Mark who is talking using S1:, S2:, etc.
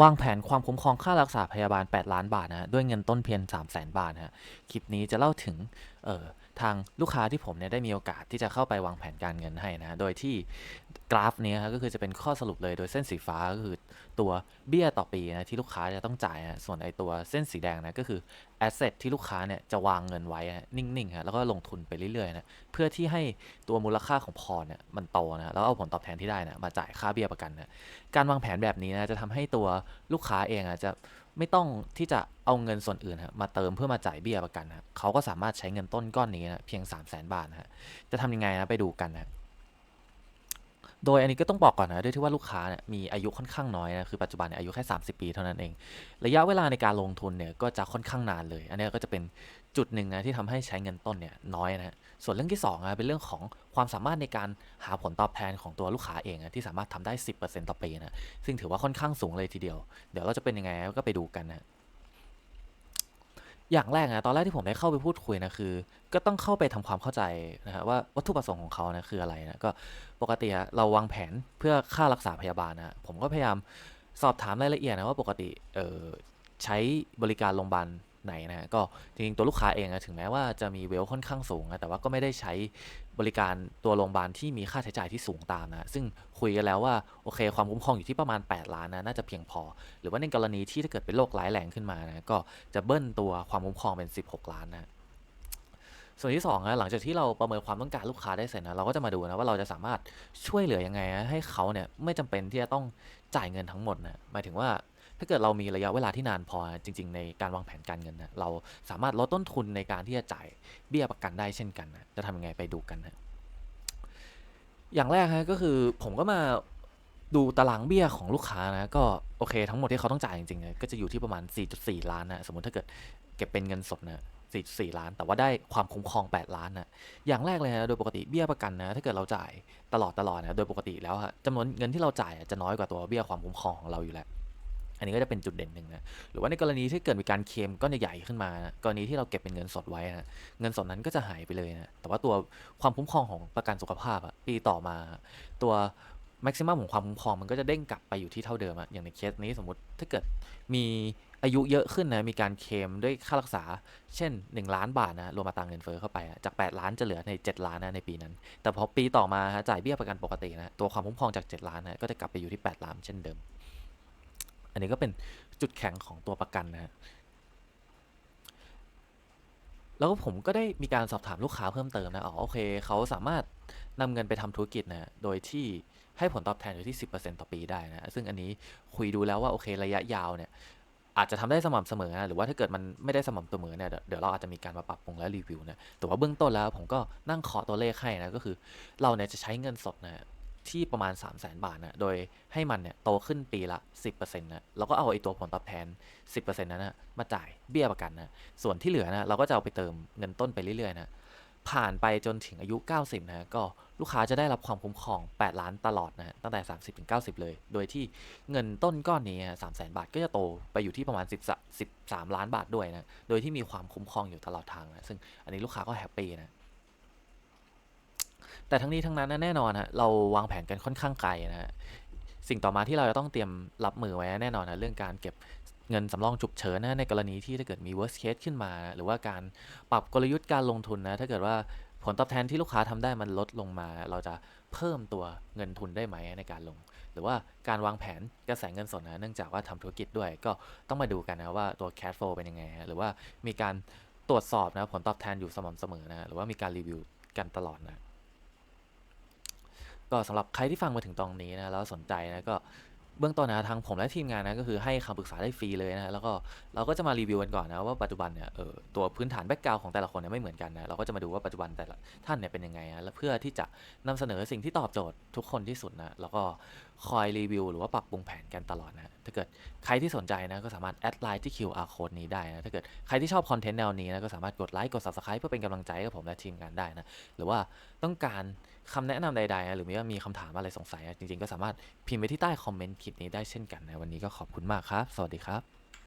S1: วางแผนความคุ้มครองค่ารักษาพยาบาล 8 ล้านบาทนะฮะด้วยเงินต้นเพียง3 0 0 0 0 0 บาทนะฮะคลิปนี้จะเล่าถึงเออ ทางลูกค้าที่ผมเนี่ยได้มีโอกาสที่จะเข้าไปวางแผนการเงินให้นะ โดยที่กราฟเนี้ยครับก็คือจะเป็นข้อสรุปเลยโดยเส้นสีฟ้าก็คือตัวเบี้ยต่อปีนะที่ลูกค้าจะต้องจ่ายฮะส่วนไอตัวเส้นสีแดงนะก็คือแอสเซทที่ลูกค้าเนี่ยจะวางเงินไว้นิ่งๆฮะแล้วก็ลงทุนไปเรื่อยๆนะเพื่อที่ให้ตัวมูลค่าของพอร์ตเนี่ยมันโตนะแล้วเอาผลตอบแทนที่ได้นะมาจ่ายค่าเบี้ยประกันนะการวางแผนแบบนี้นะจะทำให้ตัวลูกค้าเองอะจะ ไม่ต้องที่จะเอาเงินส่วนอื่นฮะมาเติมเพื่อมาจ่ายเบี้ยประกันนะเขาก็สามารถใช้เงินต้นก้อนนี้นะเพียง 3 0 0 0 0 0 บาทนะฮะจะทำยังไงนะไปดูกันนะ โดยอันนี้ก็ต้องบอกก่อนนะด้วยที่ว่าลูกค้าเนี่ยมีอายุค่อนข้างน้อยนะคือปัจจุบันเนี่ยอายุแค่ 30 ปีเท่านั้นเอง ระยะเวลาในการลงทุนเนี่ยก็จะค่อนข้างนานเลย อันนี้ก็จะเป็นจุดหนึ่งนะที่ทำให้ใช้เงินต้นเนี่ยน้อยนะส่วนเรื่องที่สองนะเป็นเรื่องของความสามารถในการหาผลตอบแทนของตัวลูกค้าเองที่สามารถทำได้ 10%ต่อปีนะซึ่งถือว่าค่อนข้างสูงเลยทีเดียว เดี๋ยวเราจะเป็นยังไงก็ไปดูกันนะ อย่างแรกนะตอนแรกที่ผมได้เข้าไปพูดคุยนะคือ ก็ต้องเข้าไปทำความเข้าใจนะครับว่าวัตถุประสงค์ของเขานะคืออะไรนะก็ปกติเราวางแผนเพื่อค่ารักษาพยาบาลนะผมก็พยายามสอบถามรายละเอียดนะว่าปกติเออใช้บริการโรงพยาบาล ไหนนะก็จริงๆตัวลูกค้าเองนะถึงแม้ว่าจะมีเวลค่อนข้างสูงนะแต่ว่าก็ไม่ได้ใช้บริการตัวโรงพยาบาลที่มีค่าใช้จ่ายที่สูงตามนะซึ่งคุยกันแล้วว่าโอเค ความคุ้มครองอยู่ที่ประมาณ 8 ล้านนะน่าจะเพียงพอ หรือว่าในกรณีที่ถ้าเกิดเป็นโรคร้ายแรงขึ้นมานะก็จะเบิ้ลตัวความคุ้มครองเป็น 16 ล้านนะส่วนที่สองนะหลังจากที่เราประเมินความต้องการลูกค้าได้เสร็จนะเราก็จะมาดูนะว่าเราจะสามารถช่วยเหลือยังไงนะให้เขาเนี่ยไม่จำเป็นที่จะต้องจ่ายเงินทั้งหมดนะหมายถึงว่า ถ้าเกิดเรามีระยะเวลาที่นานพอจริง ๆ ในการวางแผนการเงินนะเราสามารถลดต้นทุนในการที่จะจ่ายเบี้ยประกันได้เช่นกันนะจะทำยังไงไปดูกันนะอย่างแรกฮะก็คือผมก็มาดูตารางเบี้ยของลูกค้านะก็โอเค ทั้งหมดที่เขาต้องจ่ายจริงๆนะก็จะอยู่ที่ประมาณ 4.4 ล้านนะสมมติถ้าเกิดเก็บเป็นเงินสดนะ4.4 ล้าน แต่ว่าได้ความคุ้มครอง 8 ล้านนะอย่างแรกเลยนะโดยปกติเบี้ยประกันนะถ้าเกิดเราจ่ายตลอดตลอดนะโดยปกติแล้วจำนวนเงินที่เราจ่ายจะน้อยกว่าตัวเบี้ยความคุ้มครองของเราอยู่แล้ว อันนี้ก็จะเป็นจุดเด่นหนึ่งนะ หรือว่าในกรณีที่เกิดมีการเคมก้อนใหญ่ๆขึ้นมานะกรณีที่เราเก็บเป็นเงินสดไว้นะเงินสดนั้นก็จะหายไปเลยนะ แต่ว่าตัวความคุ้มครองของประกันสุขภาพอะปีต่อมา ตัวแม็กซิมัมของความคุ้มครองมันก็จะเด้งกลับไปอยู่ที่เท่าเดิมอะอย่างในเคสนี้สมมติถ้าเกิดมีอายุเยอะขึ้นนะมีการเคมด้วยค่ารักษา เช่น 1 ล้านบาทนะรวมมาตังเงินเฟ้อเข้าไปจาก 8 ล้านจะเหลือใน 7 ล้านนะในปีนั้น แต่พอปีต่อมาจ่ายเบี้ยประกันปกตินะตัวความคุ้มครองจาก 7 ล้านนะก็จะกลับไปอยู่ที่ 8 ล้านเช่นเดิม นนี้ก็เป็นจุดแข็งของตัวประกันนะฮะแล้วผมก็ได้มีการสอบถามลูกค้าเพิ่มเติมนะอ๋อโอเคเขาสามารถนำเงินไปทำธุรกิจนะโดยที่ให้ผลตอบแทนอยู่ที่ 10%ต่อปีได้นะซึ่งอันนี้คุยดูแล้วว่าโอเคระยะยาวเนี่ยอาจจะทำได้สม่ำเสมอนะหรือว่าถ้าเกิดมันไม่ได้สม่ำเสมอเนี่ยเดี๋ยวเราอาจจะมีการมาปรับปรุงและรีวิวนะแต่ว่าเบื้องต้นแล้วผมก็นั่งเคาะตัวเลขให้นะก็คือ เราเนี่ยจะใช้เงินสดนะ ที่ประมาณ 3 0 0 0 0 0 บาทนะโดยให้มันเนี่ยโตขึ้นปีละ 10%นะแล้วก็เอาไอ้ตัวผลตอบแทน 10%นั้นนะมาจ่ายเบี้ยประกันนะส่วนที่เหลือนะเราก็จะเอาไปเติมเงินต้นไปเรื่อยๆนะผ่านไปจนถึงอายุ 90 นะก็ลูกค้าจะได้รับความคุ้มครอง 8 ล้านตลอดนะตั้งแต่ 30 ถึง 90 เลย โดยที่เงินต้นก้อนนี้3 0 0 0 0 0บาทก็จะโตไปอยู่ที่ประมาณ 10 13 ล้านบาทด้วยนะ โดยที่มีความคุ้มครองอยู่ตลอดทางนะ ซึ่งอันนี้ลูกค้าก็แฮปปี้นะ แต่ทั้งนี้ทั้งนั้นนะแน่นอนฮะเราวางแผนกันค่อนข้างไกลนะฮะสิ่งต่อมาที่เราจะต้องเตรียมรับมือไว้แน่นอนนะเรื่องการเก็บเงินสำรองฉุกเฉินนะในกรณีที่ถ้าเกิดมี worst case ขึ้นมา หรือว่าการปรับกลยุทธ์การลงทุนนะถ้าเกิดว่าผลตอบแทนที่ลูกค้าทำได้มันลดลงมา เราจะเพิ่มตัวเงินทุนได้ไหมในการลง หรือว่าการวางแผนกระแสเงินสดนะเนื่องจากว่าทำธุรกิจด้วย ก็ต้องมาดูกันนะว่าตัว cash flow เป็นยังไง หรือว่ามีการตรวจสอบนะผลตอบแทนอยู่สม่ำเสมอนะหรือว่ามีการรีวิวกันตลอดนะ ก็สำหรับใครที่ฟังมาถึงตรงนี้นะแล้วสนใจนะก็เบื้องต้นนะทางผมและทีมงานนะก็คือให้คำปรึกษาได้ฟรีเลยนะแล้วก็เราก็จะมารีวิวกันก่อนนะว่าปัจจุบันเนี่ยเออตัวพื้นฐานแบ็กกราวของแต่ละคนเนี่ยไม่เหมือนกันนะเราก็จะมาดูว่าปัจจุบันแต่ละท่านเนี่ยเป็นยังไงนะแล้วเพื่อที่จะนำเสนอสิ่งที่ตอบโจทย์ทุกคนที่สุดนะแล้วก็คอยรีวิวหรือว่าปรับปรุงแผนกันตลอดนะ ถ้าเกิดใครที่สนใจนะก็สามารถแอดไลน์ที่ QR code นี้ได้นะถ้าเกิดใครที่ชอบคอนเทนต์แนวนี้นะก็สามารถกดไลค์กด subscribe เพื่อเป็นกำลังใจกับผมและทีมงานได้นะหรือว่าต้องการคำแนะนำใดๆนะหรือว่ามีคำถามอะไรสงสัยนะจริงๆ ก็สามารถพิมพ์ไปที่ใต้คอมเมนต์คลิปนี้ได้เช่นกันนะวันนี้ก็ขอบคุณมากครับ สวัสดีครับ